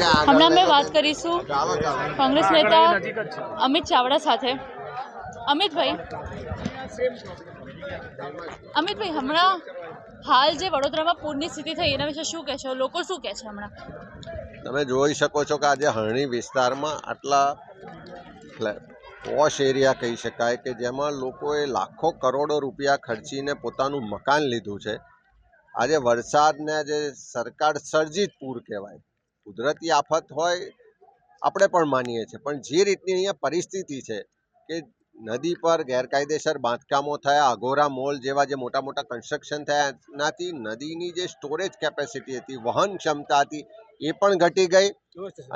હમણાં અમે વાત કરીશું કોંગ્રેસ નેતા અમિત ચાવડા સાથે. અમિતભાઈ અમિતભાઈ, હમણાં હાલ જે વડોદરામાં પૂરની સ્થિતિ થઈ એના વિશે શું કહેશો? લોકો શું કહે છે હમણાં? તમે જોઈ શકો છો કે આજે હરણી વિસ્તારમાં આટલા પોશ એરિયા કહી શકાય કે જેમાં લોકોએ લાખો કરોડો રૂપિયા ખર્ચીને પોતાનું મકાન લીધું છે. આજે વરસાદને જે સરકાર સર્જિત પૂર કહેવાય કુદરતી આફત હોય, આપણે પણ માનીએ છીએ. પણ જે રીતની અહીંયા પરિસ્થિતિ છે કે નદી પર ગેરકાયદેસર બાંધકામો થયા, અઘોરા મોલ જેવા જે મોટા મોટા કન્સ્ટ્રક્શન થયા, એનાથી નદીની જે સ્ટોરેજ કેપેસિટી હતી, વહન ક્ષમતા હતી, એ પણ ઘટી ગઈ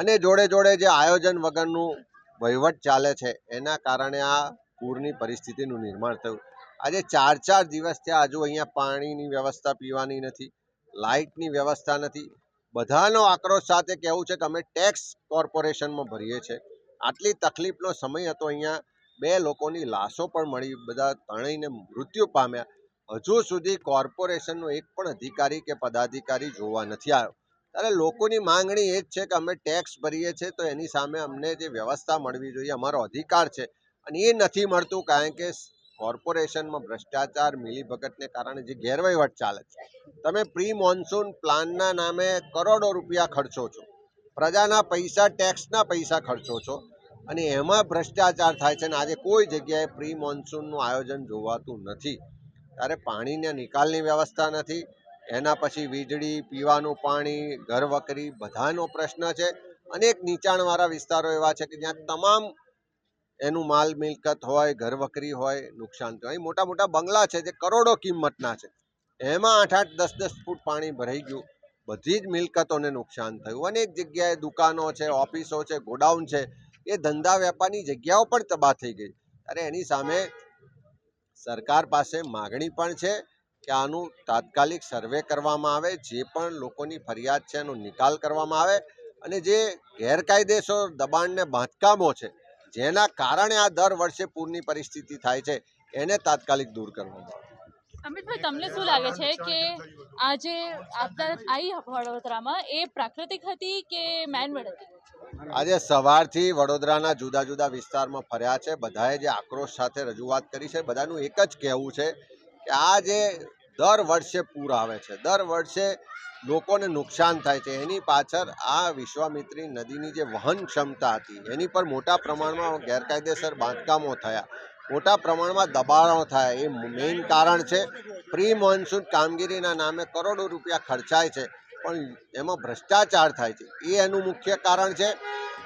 અને જોડે જોડે જે આયોજન વગરનું વહીવટ ચાલે છે, એના કારણે આ પૂરની પરિસ્થિતિનું નિર્માણ થયું. આજે ચાર ચાર દિવસ થયા, હજુ અહીંયા પાણીની વ્યવસ્થા પીવાની નથી, લાઇટની વ્યવસ્થા નથી બધાનો આક્રોશ સાથે કહેવું છે કે અમે ટેક્સ કોર્પોરેશનમાં ભરીએ છીએ. આટલી તકલીફનો સમય હતો અહીંયા. બે લોકોની લાશો પણ મળી, બધા તણાઈને મૃત્યુ પામ્યા. હજુ સુધી કોર્પોરેશનનો એક પણ અધિકારી કે પદાધિકારી જોવા નથી આવ્યો. ત્યારે લોકોની માંગણી એ જ છે કે અમે ટેક્સ ભરીએ છીએ તો એની સામે અમને જે વ્યવસ્થા મળવી જોઈએ, અમારો અધિકાર છે. અને એ નથી મળતું કારણ કે કોર્પોરેશનમાં ભ્રષ્ટાચાર, મિલીભગતને કારણે જે ગેરવહીવટ ચાલે છે. તમે પ્રી મોન્સૂન પ્લાનના નામે કરોડો રૂપિયા ખર્ચો છો. પ્રજાના પૈસા, ટેક્સના પૈસા ખર્ચો છો. અને એમાં ભ્રષ્ટાચાર થાય છે અને આજે કોઈ જગ્યાએ પ્રી મોન્સૂનનું આયોજન જોવાતું નથી. ત્યારે પાણીના નિકાલની વ્યવસ્થા નથી. એના પછી વીજળી, પીવાનું પાણી ઘર વકરી બધાનો પ્રશ્ન છે. અનેક નીચાણવાળા વિસ્તારો એવા છે કે જ્યાં તમામ એનું માલ મિલકત હોય ઘર વકરી હોય, નુકસાન થયું અહીં મોટા મોટા બંગલા છે જે કરોડો કિંમતના છે. એમાં આઠ આઠ દસ દસ ફૂટ પાણી ભરાઈ ગયું. બધી જ મિલકતોને નુકસાન થયું. અનેક જગ્યાએ દુકાનો છે, ઓફિસો છે, ગોડાઉન છે. એ ધંધા વેપારની જગ્યાઓ પણ તબાહ થઈ ગઈ. અરે એની સામે સરકાર પાસે માગણી પણ છે કે આનું તાત્કાલિક સર્વે કરવામાં આવે, જે પણ લોકોની ફરિયાદ છે એનો નિકાલ કરવામાં આવે અને જે ગેરકાયદેસર દબાણને બાંધકામો છે જેના કારણે આ દર વર્ષે પૂરની પરિસ્થિતિ થાય છે એને તાત્કાલિક દૂર કરવાનું અમિતભાઈ તમને શું લાગે છે કે આ જે આપદા આવી વડોદરામાં એ પ્રાકૃતિક હતી કે મેનમેડ હતી? આજે સવારથી વડોદરાના જુદા જુદા વિસ્તારમાં ફર્યા છે બધાએ જે આક્રોશ સાથે રજૂઆત કરી છે બધાનું એક જ કહેવું છે કે આ જે દર વર્ષે પૂર આવે છે. દર વર્ષે લોકોને નુકસાન થાય છે. એની પાછળ આ વિશ્વામિત્રી નદીની જે વહન ક્ષમતા હતી, એની પર મોટા પ્રમાણમાં ગેરકાયદેસર બાંધકામો થયા. મોટા પ્રમાણમાં દબાણો થયા. એ મેઇન કારણ છે પ્રી મોન્સૂન કામગીરીના નામે કરોડો રૂપિયા ખર્ચાય છે. પણ એમાં ભ્રષ્ટાચાર થાય છે. એ એનું મુખ્ય કારણ છે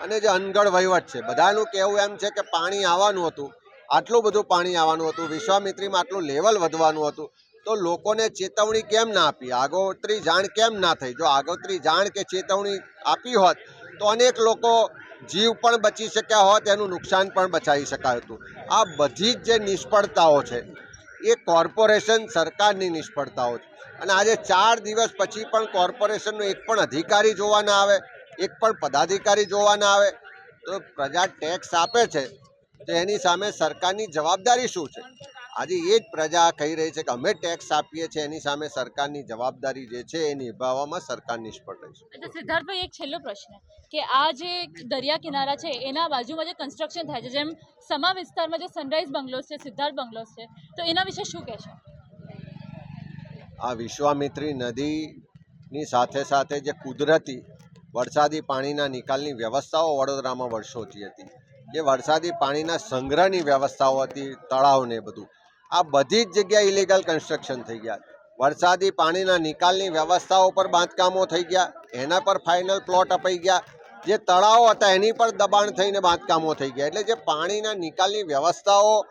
અને જે અનગઢ વહીવટ છે. બધાનું કહેવું એમ છે કે પાણી આવવાનું હતું. આટલું બધું પાણી આવવાનું હતું. વિશ્વામિત્રીમાં આટલું લેવલ વધવાનું હતું. તો લોકોને ચેતવણી કેમ ના આપી? આગોતરી જાણ કેમ ના થઈ? જો આગોતરી જાણ કે ચેતવણી આપી હોત, તો અનેક લોકો જીવ પણ બચી શક્યા હોત, એનું નુકસાન પણ બચાવી શકાયું હતું. આ બધી જ જે નિષ્ફળતાઓ છે, એ કોર્પોરેશન સરકારની નિષ્ફળતાઓ છે. અને આજે ચાર દિવસ પછી પણ કોર્પોરેશનનો એક પણ અધિકારી જોવા ના આવે, એક પણ પદાધિકારી જોવા ના આવે, તો પ્રજા ટેક્સ આપે છે, તો એની સામે સરકારની જવાબદારી શું છે? આજે એ જ પ્રજા કહી રહી છે કે અમે ટેક્સ આપીએ છીએ એની સામે સરકારની જવાબદારી જે છે એ નિભાવવામાં સરકાર નિષ્ફળ રહી છે. સિદ્ધાર્થભાઈ એક છેલ્લો પ્રશ્ન કે આ જે દરિયા કિનારા છે એના બાજુમાં જે કન્સ્ટ્રક્શન થાય છે જેમ સમા વિસ્તારમાં જે સનરાઈઝ બંગલોસ છે સિદ્ધાર્થ બંગલોસ છે તો એના વિશે શું કહેશો આ વિશ્વામિત્રી નદીની સાથે સાથે જે કુદરતી વરસાદી પાણીના નિકાલની વ્યવસ્થાઓ વડોદરામાં વર્ષોથી હતી. જે વરસાદી પાણીના સંગ્રહની વ્યવસ્થાઓ હતી તળાવને બધું. આ બધી જ જગ્યાએ ઇલીગલ કન્સ્ટ્રક્શન થઈ ગયા. વરસાદી પાણીના નિકાલની વ્યવસ્થાઓ પર બાંધકામો થઈ ગયા. એના પર ફાઇનલ પ્લોટ અપાઈ ગયા. જે તળાવો હતા એની પર દબાણ થઈને બાંધકામો થઈ ગયા. એટલે જે પાણીના નિકાલની વ્યવસ્થાઓ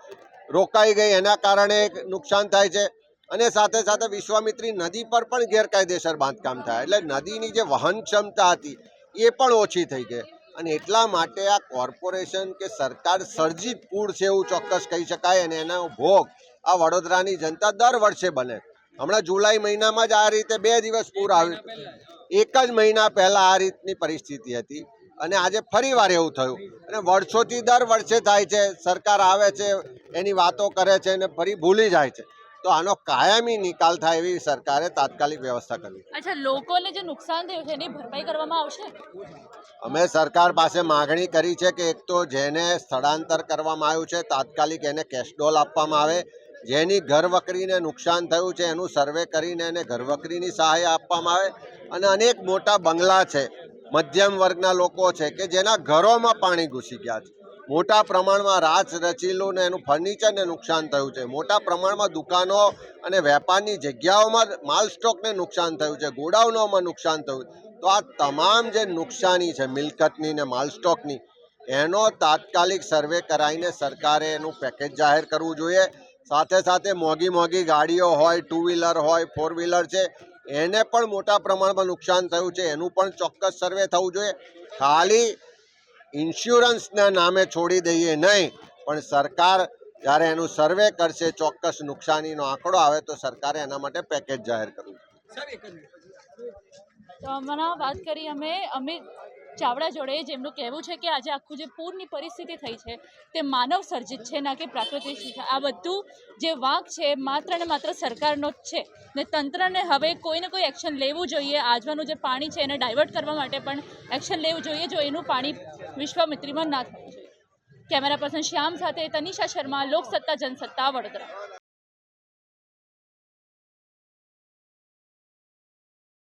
રોકાઈ ગઈ એના કારણે નુકસાન થાય છે. અને સાથે સાથે વિશ્વામિત્રી નદી પર પણ ગેરકાયદેસર બાંધકામ થાય. એટલે નદીની જે વહન ક્ષમતા હતી એ પણ ઓછી થઈ ગઈ. અને એટલા માટે આ કોર્પોરેશન કે સરકાર સર્જિત પૂર છે એવું ચોક્કસ કહી શકાય અને એનો ભોગ આ વડોદરાની જનતા દર વર્ષે બને. હમણાં જુલાઈ મહિનામાં જ આ રીતે બે દિવસ પૂર આવ્યું એક જ મહિના પહેલાં આ રીતની પરિસ્થિતિ હતી અને આજે ફરી વાર એવું થયું. અને વર્ષોથી દર વર્ષે થાય છે, સરકાર આવે છે, એની વાતો કરે છે અને ફરી ભૂલી જાય છે. તો આનો કાયમી નિકાલ થાય એવી સરકારે તાત્કાલિક વ્યવસ્થા કરવી અચ્છા લોકોને જે નુકસાન થયું છે એની ભરપાઈ કરવામાં આવશે? અમે સરકાર પાસે માગણી કરી છે કે એક તો જેને સ્થળાંતર કરવામાં આવ્યું છે તાત્કાલિક એને કેશડોલ આપવામાં આવે. જેની ઘરવકરીને નુકસાન થયું છે એનું સર્વે કરીને એને ઘરવકરીની સહાય આપવામાં આવે. અને અનેક મોટા બંગલા છે મધ્યમ વર્ગના લોકો છે કે જેના ઘરોમાં પાણી ઘૂસી ગયા છે. મોટા પ્રમાણમાં રાચ રચીલું ને એનું ફર્નિચરને નુકસાન થયું છે. મોટા પ્રમાણમાં દુકાનો અને વેપારની જગ્યાઓમાં માલ સ્ટોકને નુકસાન થયું છે. ગોડાઉનોમાં નુકસાન થયું તો આ તમામ જે નુકસાની છે, મિલકતની ને માલ સ્ટોકની એનો તાત્કાલિક સર્વે કરાવીને સરકારે એનું પેકેજ જાહેર કરવું જોઈએ. સાથે સાથે મોંઘી મોંઘી ગાડીઓ હોય ટુ વ્હીલર હોય ફોર વ્હીલર છે, એને પણ મોટા પ્રમાણમાં નુકસાન થયું છે. એનું પણ ચોક્કસ સર્વે થવું જોઈએ. ખાલી ઇન્સ્યોરન્સના નામે છોડી દઈએ નહીં પણ સરકાર જ્યારે એનું સર્વે કરશે ચોક્કસ નુકસાનીનો આંકડો આવે તો સરકારે એના માટે પેકેજ જાહેર કરવું તો હમણાં વાત કરી અમે અમિત ચાવડા જોડે જેમનું કહેવું છે કે આજે આખું જે પૂરની પરિસ્થિતિ થઈ છે તે માનવ સર્જિત છે ના કે પ્રાકૃતિક છે? આ બધું જે વાંક છે માત્ર ને માત્ર સરકારનો જ છે. ને તંત્રને હવે કોઈને કોઈ એક્શન લેવું જોઈએ. આજવાનું જે પાણી છે એને ડાયવર્ટ કરવા માટે પણ એક્શન લેવું જોઈએ. જો એનું પાણી વિશ્વામિત્રીમાં ના થવું જોઈએ કેમેરા પર્સન શ્યામ સાથે તનિષા શર્મા લોકસત્તા જનસત્તા વડોદરા.